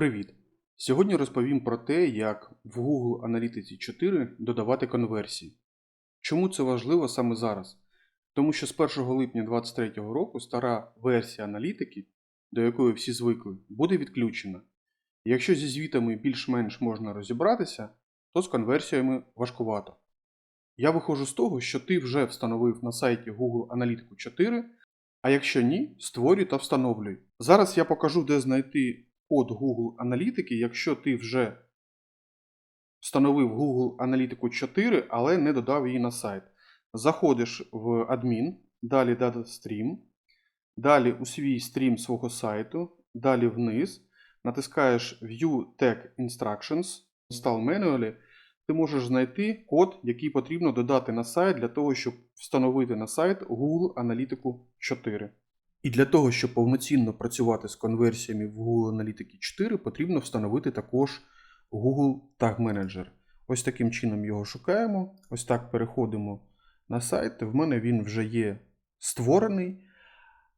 Привіт! Сьогодні розповім про те, як в Google Аналітиці 4 додавати конверсії. Чому це важливо саме зараз? Тому що з 1 липня 2023 року стара версія аналітики, до якої всі звикли, буде відключена. Якщо зі звітами більш-менш можна розібратися, то з конверсіями важкувато. Я виходжу з того, що ти вже встановив на сайті Google Аналітику 4, а якщо ні, створюй та встановлюй. Зараз я покажу, де знайти код Google Аналітики, якщо ти вже встановив Google Аналітику 4, але не додав її на сайт. Заходиш в адмін, далі Data Stream, далі у свій стрім свого сайту, далі вниз, натискаєш View Tag Instructions, Install Manually, ти можеш знайти код, який потрібно додати на сайт для того, щоб встановити на сайт Google Аналітику 4. І для того, щоб повноцінно працювати з конверсіями в Google Аналітики 4, потрібно встановити також Google Tag Manager. Ось таким чином його шукаємо. Ось так переходимо на сайт. В мене він вже є створений.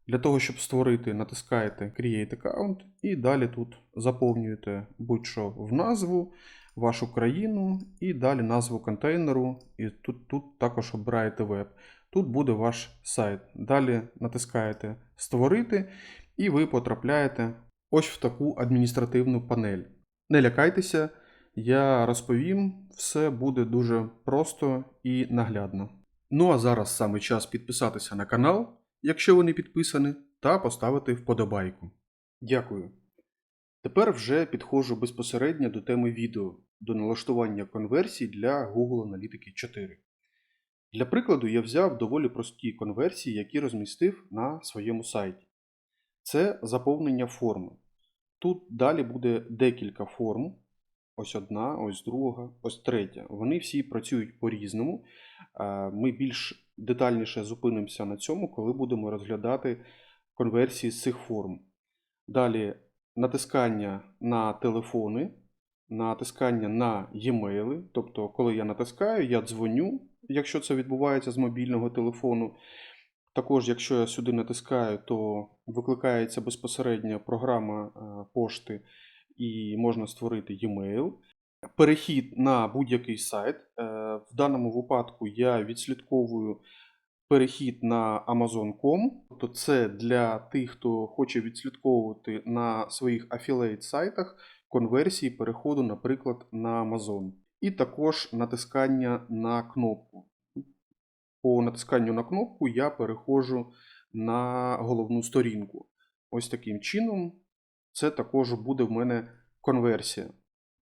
Для того, щоб створити, натискаєте Create Account і далі тут заповнюєте будь-що в назву, вашу країну і далі назву контейнеру. І тут, тут також обираєте веб. Тут буде ваш сайт. Далі натискаєте Створити, і ви потрапляєте ось в таку адміністративну панель. Не лякайтеся, я розповім, все буде дуже просто і наглядно. Ну а зараз саме час підписатися на канал, якщо ви не підписані, та поставити вподобайку. Дякую. Тепер вже підходжу безпосередньо до теми відео, до налаштування конверсій для Google Аналітики 4. Для прикладу, я взяв доволі прості конверсії, які розмістив на своєму сайті. Це заповнення форми. Тут далі буде декілька форм. Ось одна, ось друга, ось третя. Вони всі працюють по-різному. Е, Ми більш детальніше зупинимося на цьому, коли будемо розглядати конверсії з цих форм. Далі натискання на телефони, натискання на e-mail. Тобто, коли я натискаю, я дзвоню, якщо це відбувається з мобільного телефону. Також, якщо я сюди натискаю, то викликається безпосередньо програма е, пошти і можна створити e-mail. Перехід на будь-який сайт. Е, В даному випадку я відслідковую перехід на Amazon.com. Тобто це для тих, хто хоче відслідковувати на своїх афілейт сайтах конверсії переходу, наприклад, на Amazon. І також натискання на кнопку. По натисканню на кнопку я переходжу на головну сторінку. Ось таким чином, це також буде в мене конверсія.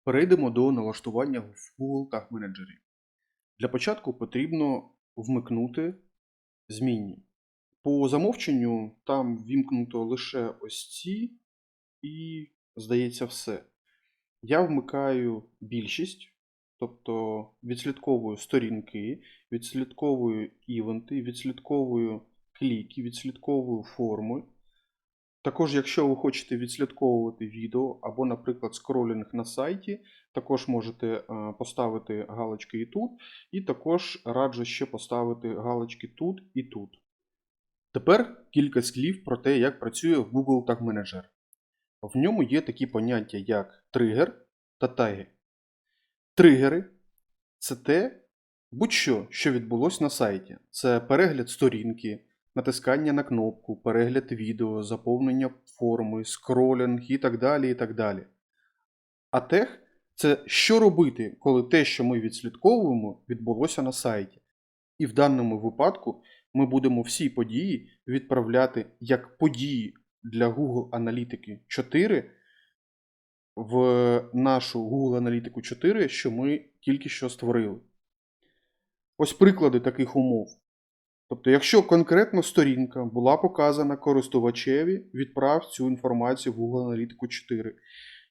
Перейдемо до налаштування в Google Tag Manager. Для початку потрібно вмикнути змінні. По замовченню там вімкнуто лише ось ці, і, здається, все. Я вмикаю більшість, тобто відслідковую сторінки, відслідковую івенти, відслідковую кліки, відслідковую форми. Також, якщо ви хочете відслідковувати відео або, наприклад, скролінг на сайті, також можете е, поставити галочки і тут, і також раджу ще поставити галочки тут і тут. Тепер кілька слів про те, як працює Google Tag Manager. В ньому є такі поняття, як тригер та теги. Тригери це те, будь-що, що відбулося на сайті. Це перегляд сторінки, натискання на кнопку, перегляд відео, заповнення форми, скролінг і так далі. і так далі. А тег це що робити, коли те, що ми відслідковуємо, відбулося на сайті. І в даному випадку ми будемо всі події відправляти як події для Google Аналітики 4 в нашу Google Аналітику 4, що ми тільки що створили. Ось приклади таких умов. Тобто, якщо конкретно сторінка була показана користувачеві, відправ цю інформацію в Google Аналітику 4.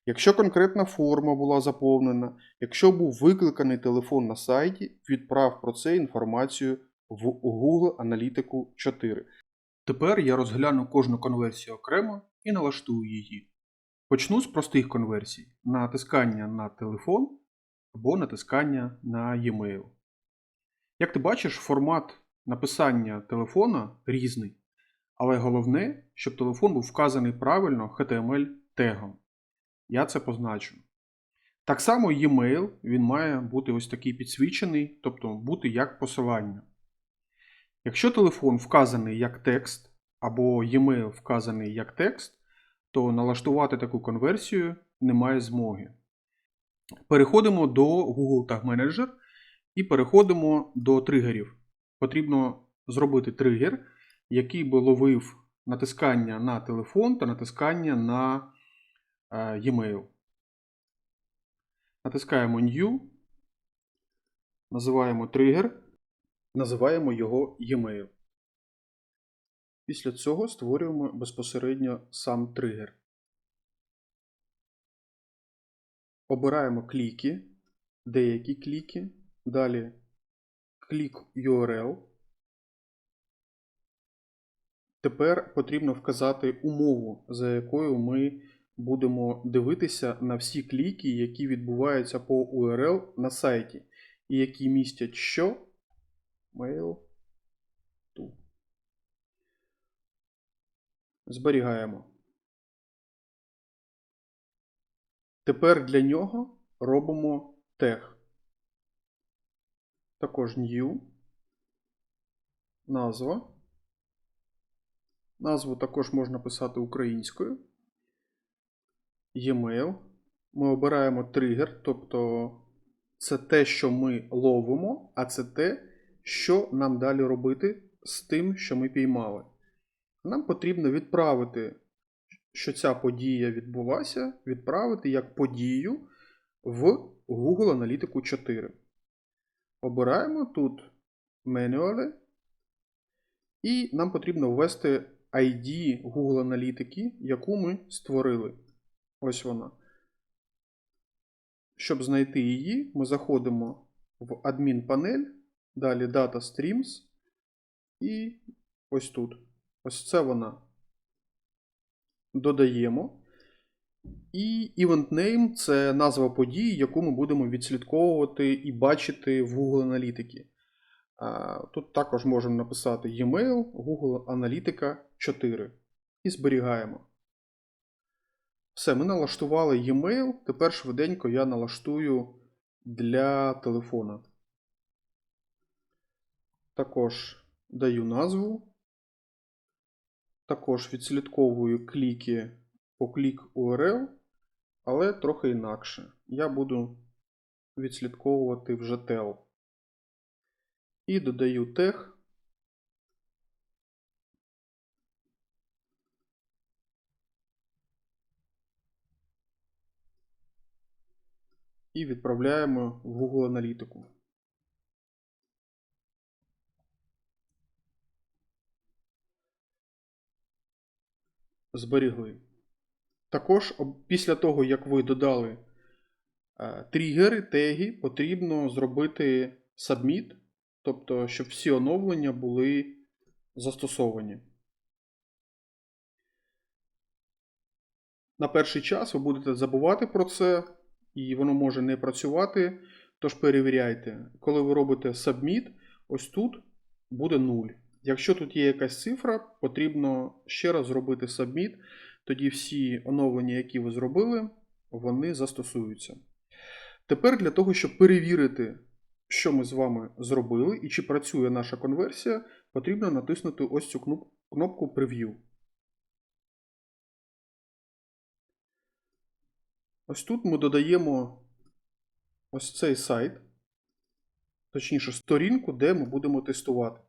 Якщо конкретна форма була заповнена, якщо був викликаний телефон на сайті, відправ про це інформацію в Google Аналітику 4. Тепер я розгляну кожну конверсію окремо і налаштую її. Почну з простих конверсій: натискання на телефон або натискання на e-mail. Як ти бачиш, формат написання телефона різний, але головне, щоб телефон був вказаний правильно HTML тегом. Я це позначу. Так само e-mail, він має бути ось такий підсвічений, тобто бути як посилання. Якщо телефон вказаний як текст, або e-mail вказаний як текст, то налаштувати таку конверсію немає змоги. Переходимо до Google Tag Manager і переходимо до тригерів. Потрібно зробити тригер, який би ловив натискання на телефон та натискання на е, e-mail. Натискаємо New, називаємо тригер, називаємо його e-mail. Після цього створюємо безпосередньо сам тригер. Обираємо кліки, деякі кліки, далі клік URL. Тепер потрібно вказати умову, за якою ми будемо дивитися на всі кліки, які відбуваються по URL на сайті, і які містять що? Mail to. Зберігаємо. Тепер для нього робимо тег. Також new. Назва. Назву також можна писати українською. E-mail. Ми обираємо тригер, тобто це те, що ми ловимо, а це те, що нам далі робити з тим, що ми піймали. Нам потрібно відправити, що ця подія відбулася, відправити як подію в Google Аналітику 4. Обираємо тут менюали. І нам потрібно ввести ID Google Аналітики, яку ми створили. Ось вона. Щоб знайти її, ми заходимо в адмінпанель, далі Data Streams. І ось тут. Ось це вона. Додаємо. І Event Name це назва події, яку ми будемо відслідковувати і бачити в Google Аналітики. Тут також можемо написати e-mail Google Аналітика 4 і зберігаємо. Все, ми налаштували e-mail. Тепер швиденько я налаштую для телефона. Також даю назву. Також відслідковую кліки по клік URL, але трохи інакше. Я буду відслідковувати вже tel. І додаю тег. І відправляємо в Google Аналітику. Зберігли. Також після того, як ви додали е, тригери, теги, потрібно зробити submit, тобто, щоб всі оновлення були застосовані. На перший час ви будете забувати про це, і воно може не працювати. Тож перевіряйте, коли ви робите submit, ось тут буде 0. Якщо тут є якась цифра, потрібно ще раз зробити submit, тоді всі оновлення, які ви зробили, вони застосуються. Тепер для того, щоб перевірити, що ми з вами зробили і чи працює наша конверсія, потрібно натиснути ось цю кнопку Preview. Ось тут ми додаємо ось цей сайт, точніше, сторінку, де ми будемо тестувати.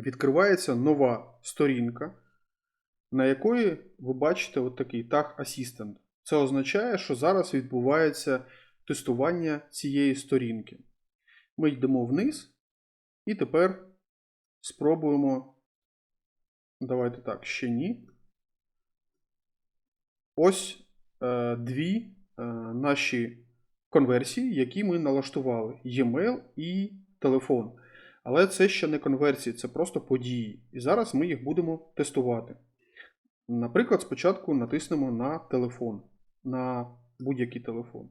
Відкривається нова сторінка, на якої ви бачите от такий Tag Assistant. Це означає, що зараз відбувається тестування цієї сторінки. Ми йдемо вниз і тепер спробуємо. Давайте так, ще ні. Ось е, дві е, наші конверсії, які ми налаштували: e-mail і телефон. Але це ще не конверсії, це просто події. І зараз ми їх будемо тестувати. Наприклад, спочатку натиснемо на телефон, на будь-який телефон.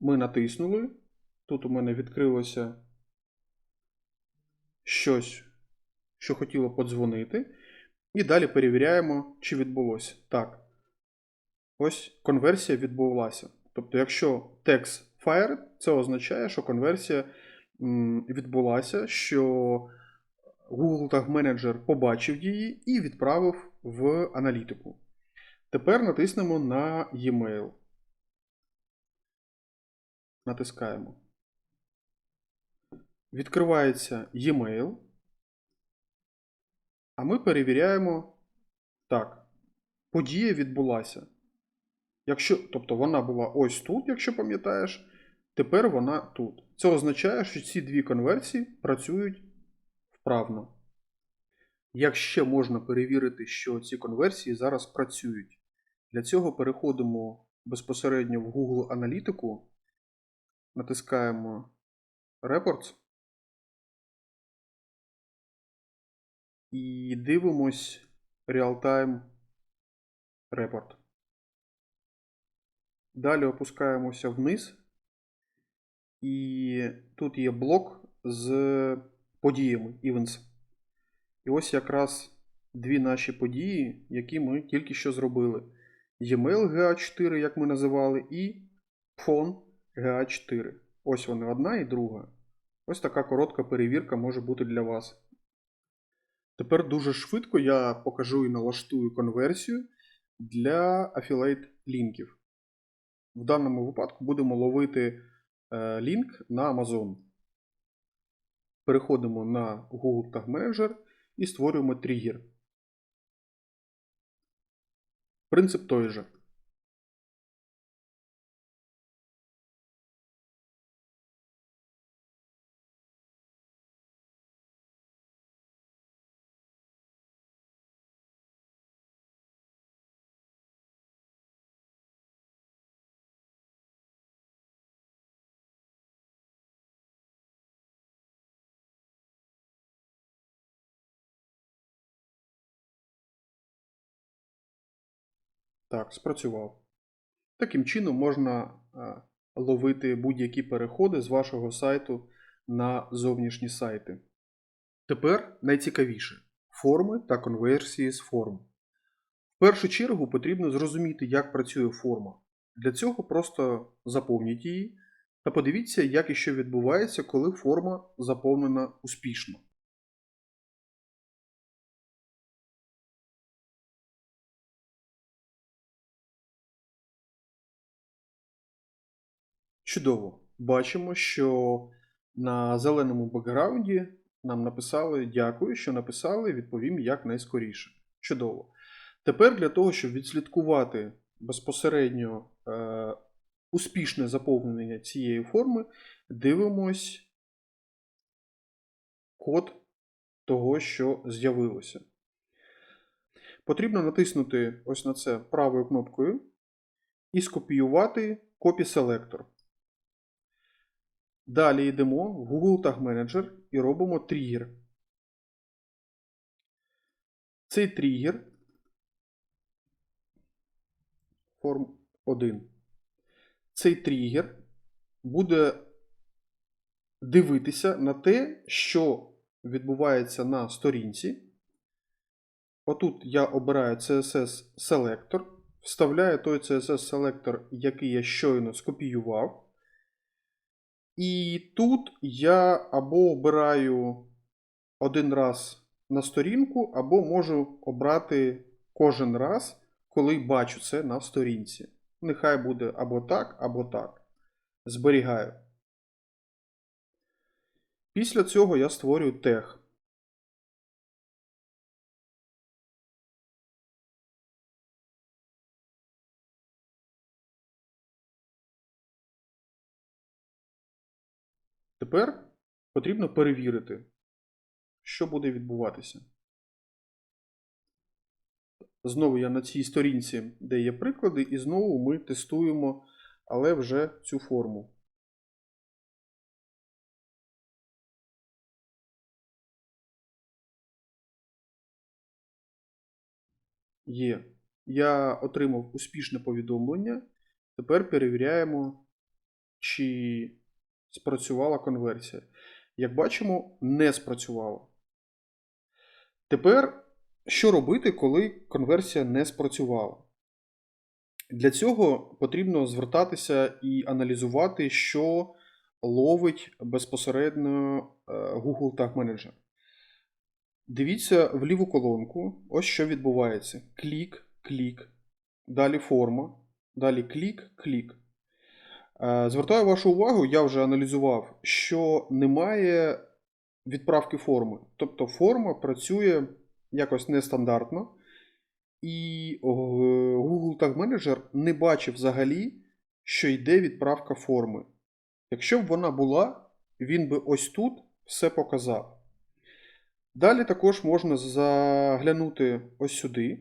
Ми натиснули. Тут у мене відкрилося щось, що хотіло подзвонити. І далі перевіряємо, чи відбулося. Так. Ось конверсія відбулася. Тобто, якщо text fired, це означає, що конверсія відбулася, що Google Tag Manager побачив її і відправив в аналітику. Тепер натиснемо на e-mail. Натискаємо. Відкривається e-mail. А ми перевіряємо. Так, подія відбулася. Якщо, тобто вона була ось тут, якщо пам'ятаєш, тепер вона тут. Це означає, що ці дві конверсії працюють вправно. Як ще можна перевірити, що ці конверсії зараз працюють? Для цього переходимо безпосередньо в Google Аналітику, натискаємо Reports і дивимось Real-Time Report. Далі опускаємося вниз, і тут є блок з подіями Events. І ось якраз дві наші події, які ми тільки що зробили. E-mail GA4, як ми називали, і Phone GA4. Ось вони одна і друга. Ось така коротка перевірка може бути для вас. Тепер дуже швидко я покажу і налаштую конверсію для affiliate лінків. В даному випадку будемо ловити лінк на Amazon. Переходимо на Google Tag Manager і створюємо тригер. Принцип той же. Так, спрацював. Таким чином можна е, ловити будь-які переходи з вашого сайту на зовнішні сайти. Тепер найцікавіше форми та конверсії з форм. В першу чергу потрібно зрозуміти, як працює форма. Для цього просто заповніть її та подивіться, як і що відбувається, коли форма заповнена успішно. Чудово. Бачимо, що на зеленому бекграунді нам написали дякую, що написали, відповім як найскоріше. Чудово. Тепер для того, щоб відслідкувати безпосередньо е, успішне заповнення цієї форми, дивимось код того, що з'явилося. Потрібно натиснути ось на це правою кнопкою і скопіювати Copy Selector. Далі йдемо в Google Tag Manager і робимо тригер. Цей тригер форм 1. Цей тригер буде дивитися на те, що відбувається на сторінці. Отут я обираю CSS Selector, вставляю той CSS Selector, який я щойно скопіював. І тут я або обираю один раз на сторінку, або можу обрати кожен раз, коли бачу це на сторінці. Нехай буде або так, або так. Зберігаю. Після цього я створюю тег. Тепер потрібно перевірити, що буде відбуватися. Знову я на цій сторінці, де є приклади, і знову ми тестуємо, але вже цю форму. Є. Я отримав успішне повідомлення. Тепер перевіряємо, чи спрацювала конверсія. Як бачимо, не спрацювала. Тепер, Що робити, коли конверсія не спрацювала? Для цього потрібно звертатися і аналізувати, що ловить безпосередньо е, Google Tag Manager. Дивіться в ліву колонку, ось що відбувається. Клік, клік, далі форма, далі клік, клік. Е, Звертаю вашу увагу, я вже аналізував, що немає відправки форми. Тобто форма працює якось нестандартно, і Google Tag Manager не бачив взагалі, що йде відправка форми. Якщо б вона була, він би ось тут все показав. Далі також можна заглянути ось сюди.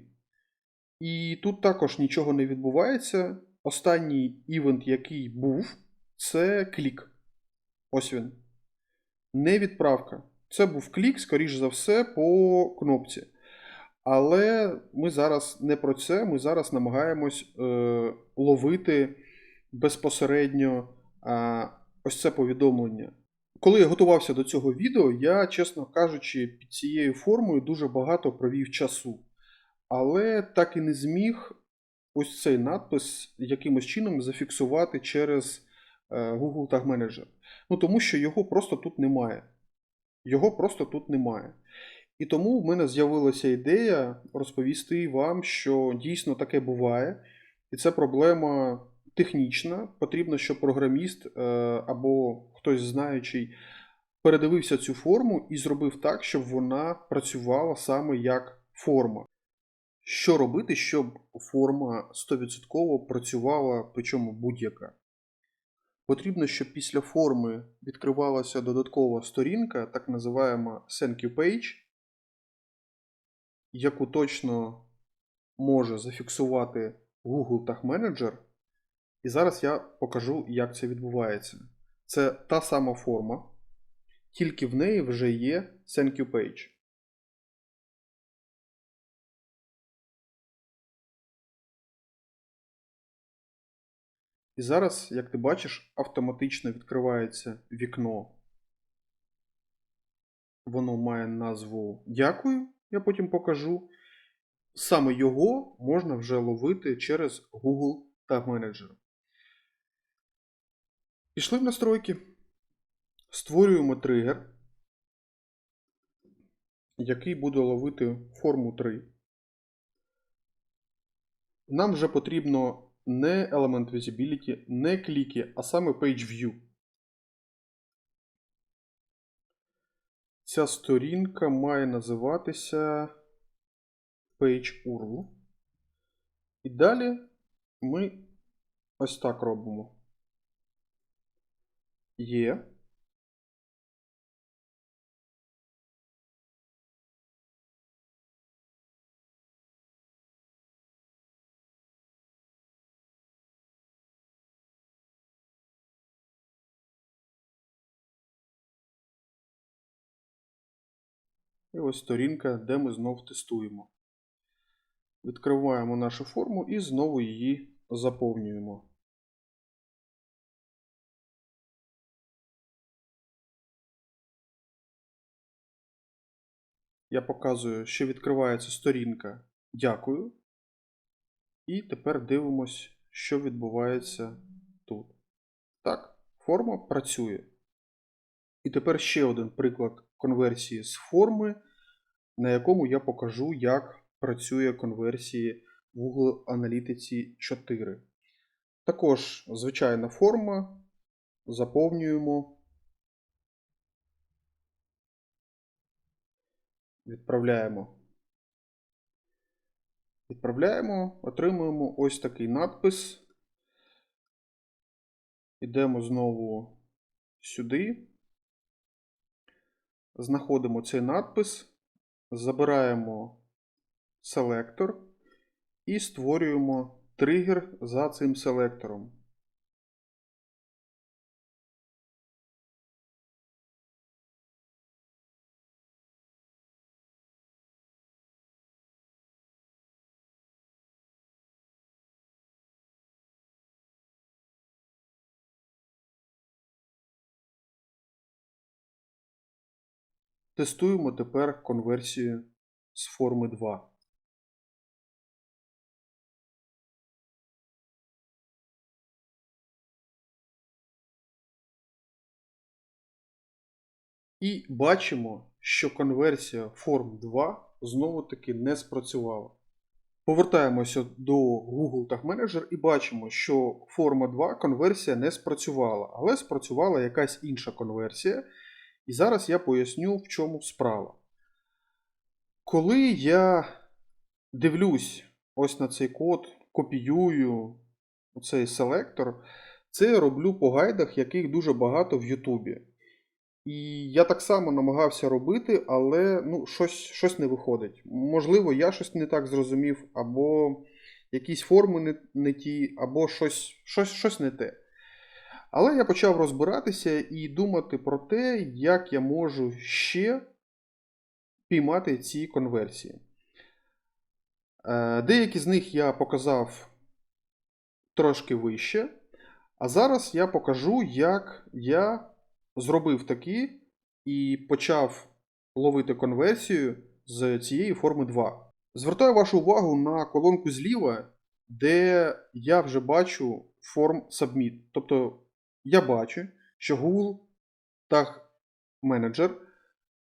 І тут також нічого не відбувається. Останній івент, який був, це клік. Ось він. Не відправка. Це був клік, скоріш за все, по кнопці. Але ми зараз не про це, ми зараз намагаємось е, ловити безпосередньо е, ось це повідомлення. Коли я готувався до цього відео, я, чесно кажучи, під цією формою дуже багато провів часу. Але так і не зміг ось цей надпис якимось чином зафіксувати через е, Google Tag Manager. Ну тому що його просто тут немає. Його просто тут немає. І тому в мене з'явилася ідея розповісти вам, що дійсно таке буває, і це проблема технічна. Потрібно, щоб програміст е, або хтось знаючий передивився цю форму і зробив так, щоб вона працювала саме як форма. Що робити, щоб форма 100% працювала, причому будь-яка? Потрібно, щоб після форми відкривалася додаткова сторінка, так називаємо Thank you page, яку точно може зафіксувати Google Tag Manager. І зараз я покажу, як це відбувається. Це та сама форма, тільки в неї вже є Thank you page. І зараз, як ти бачиш, автоматично відкривається вікно. Воно має назву Дякую, я потім покажу. Саме його можна вже ловити через Google Tag Manager. Пішли в настройки. Створюємо тригер, який буде ловити форму 3. Нам вже потрібно не Element Visibility, не кліки, а саме Page View. Ця сторінка має називатися Page URL. І далі ми ось так робимо. Є. І ось сторінка, де ми знов тестуємо. Відкриваємо нашу форму і знову її заповнюємо. Я показую, що відкривається сторінка Дякую. І тепер дивимось, що відбувається тут. Так, форма працює. І тепер ще один приклад конверсії з форми, на якому я покажу, як працює конверсії в Google Аналітиці 4. Також звичайна форма. Заповнюємо. Відправляємо. Відправляємо, отримуємо ось такий надпис. Йдемо знову сюди. Знаходимо цей надпис, забираємо селектор і створюємо тригер за цим селектором. Тестуємо тепер конверсію з форми 2. І бачимо, що конверсія форм 2 знову таки не спрацювала. Повертаємося до Google Tag Manager і бачимо, що форма 2 конверсія не спрацювала, але спрацювала якась інша конверсія. І зараз я поясню, в чому справа. Коли я дивлюсь ось на цей код, копіюю цей селектор, це я роблю по гайдах, яких дуже багато в Ютубі. І я так само намагався робити, але ну, щось, щось не виходить. Можливо, я щось не так зрозумів, або якісь форми не, не ті, або щось, щось, щось не те. Але я почав розбиратися і думати про те, як я можу ще піймати ці конверсії. Е, Деякі з них я показав трошки вище, а зараз я покажу, як я зробив такі і почав ловити конверсію з цієї форми 2. Звертаю вашу увагу на колонку зліва, де я вже бачу форм Submit. Тобто я бачу, що Google Tag Manager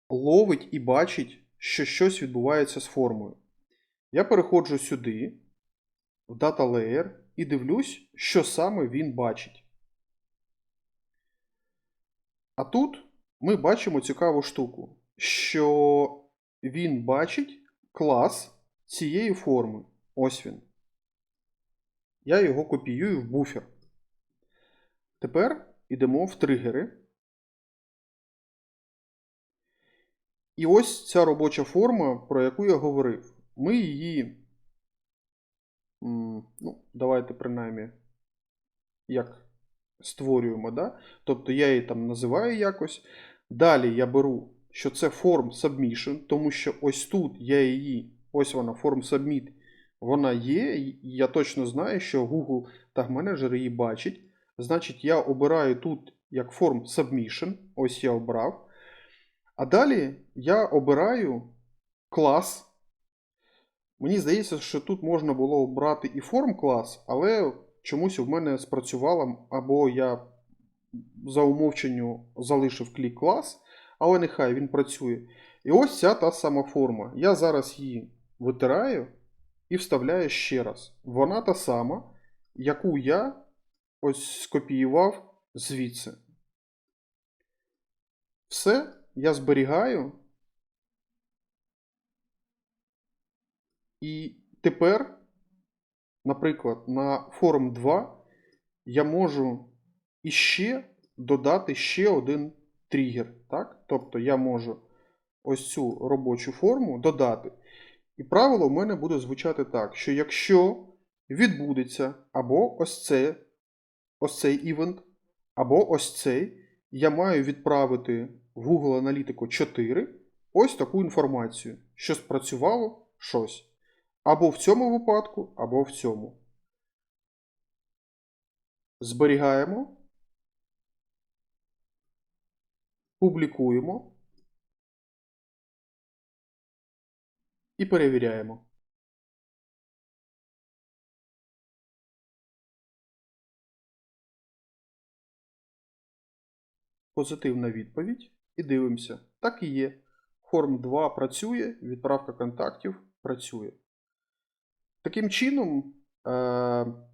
ловить і бачить, що щось відбувається з формою. Я переходжу сюди, в Data Layer, і дивлюсь, що саме він бачить. А тут ми бачимо цікаву штуку, що він бачить клас цієї форми. Ось він. Я його копіюю в буфер. Тепер йдемо в тригери. І ось ця робоча форма, про яку я говорив. Ми її. Ну, давайте принаймні, як створюємо. Да? Тобто я її там називаю якось. Далі я беру, що це form submission, тому що ось тут я її, ось вона, form submit, вона є. Я точно знаю, що Google Tag Manager її бачить. Значить, я обираю тут як form submission, ось я обрав. А далі я обираю клас. Мені здається, що тут можна було обрати і форм клас, але чомусь в мене спрацювало, або я за умовченню залишив клік клас, але нехай він працює. І ось ця та сама форма. Я зараз її витираю і вставляю ще раз. Вона та сама, яку я ось скопіював звідси. Все я зберігаю. І тепер, наприклад, на форм 2 я можу іще додати ще один тригер. Так? Тобто я можу ось цю робочу форму додати. І правило в мене буде звучати так, що якщо відбудеться або ось це, ось цей івент, або ось цей, я маю відправити в Google Аналітику 4 ось таку інформацію, що спрацювало щось. Або в цьому випадку, або в цьому. Зберігаємо. Публікуємо. І перевіряємо. Позитивна відповідь. І дивимося. Так і є. Форм 2 працює, відправка контактів працює. Таким чином, е,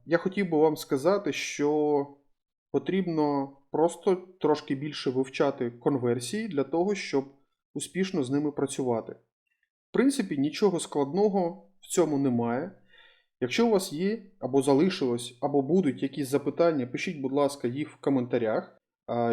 я хотів би вам сказати, що потрібно просто трошки більше вивчати конверсії для того, щоб успішно з ними працювати. В принципі, нічого складного в цьому немає. Якщо у вас є або залишилось, або будуть якісь запитання, пишіть, будь ласка, їх в коментарях.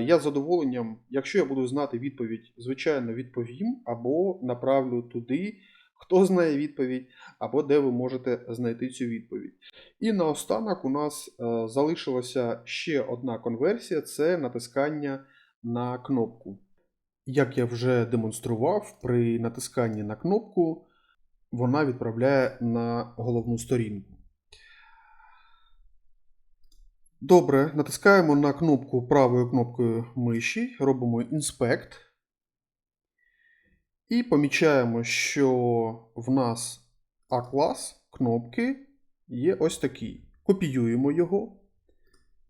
Я з задоволенням, якщо я буду знати відповідь, звичайно, відповім або направлю туди, хто знає відповідь, або де ви можете знайти цю відповідь. І наостанок у нас е, залишилася ще одна конверсія це натискання на кнопку. Як я вже демонстрував, при натисканні на кнопку вона відправляє на головну сторінку. Добре, натискаємо на кнопку правою кнопкою миші, робимо Inspect. І помічаємо, що в нас А-клас кнопки є ось такий. Копіюємо його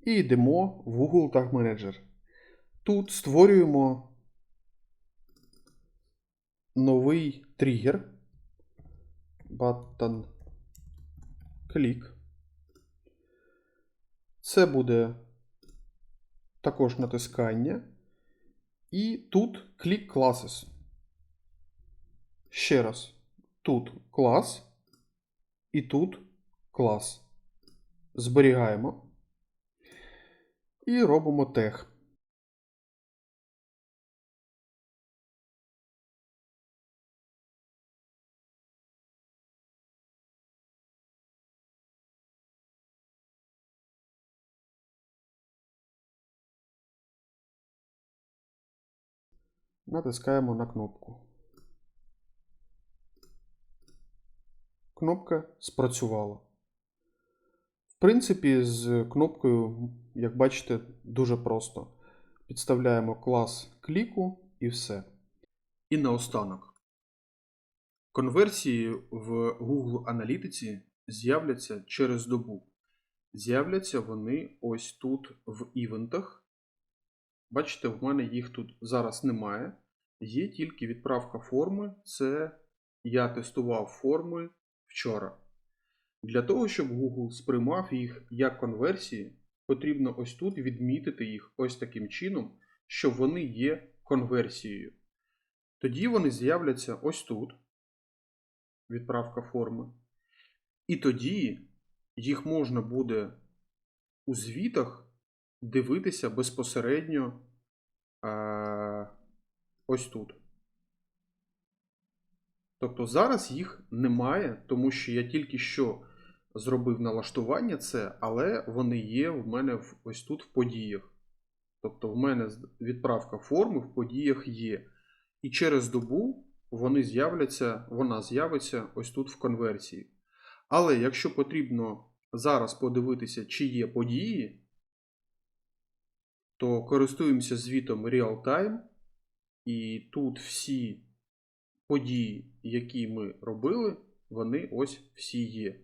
і йдемо в Google Tag Manager. Тут створюємо новий тригер. Button click. Це буде також натискання. І тут клік classes. Ще раз. Тут клас. І тут клас. Зберігаємо. І робимо тег. Натискаємо на кнопку. Кнопка спрацювала. В принципі, з кнопкою, як бачите, дуже просто. Підставляємо клас кліку і все. І наостанок. Конверсії в Google Аналітиці з'являться через добу. З'являться вони ось тут в івентах. Бачите, в мене їх тут зараз немає. Є тільки відправка форми. Це я тестував форми вчора. Для того, щоб Google сприймав їх як конверсії, потрібно ось тут відмітити їх ось таким чином, що вони є конверсією. Тоді вони з'являться ось тут. Відправка форми. І тоді їх можна буде у звітах дивитися безпосередньо е, ось тут. Тобто зараз їх немає, тому що я тільки що зробив налаштування це, але вони є в мене в, ось тут в подіях. Тобто в мене відправка форми в подіях є. І через добу вони з'являться, вона з'явиться ось тут в конверсії. Але якщо потрібно зараз подивитися, чи є події, то користуємося звітом Real-Time, і тут всі події, які ми робили, вони ось всі є.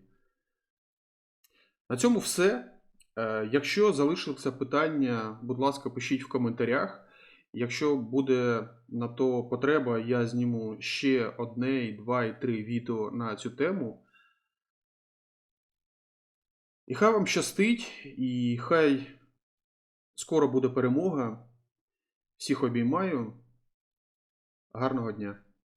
На цьому все. Е, Якщо залишилися питання, будь ласка, пишіть в коментарях. Якщо буде на то потреба, я зніму ще одне, два, і три відео на цю тему. І хай вам щастить, і хай скоро буде перемога. Всіх обіймаю. Гарного дня!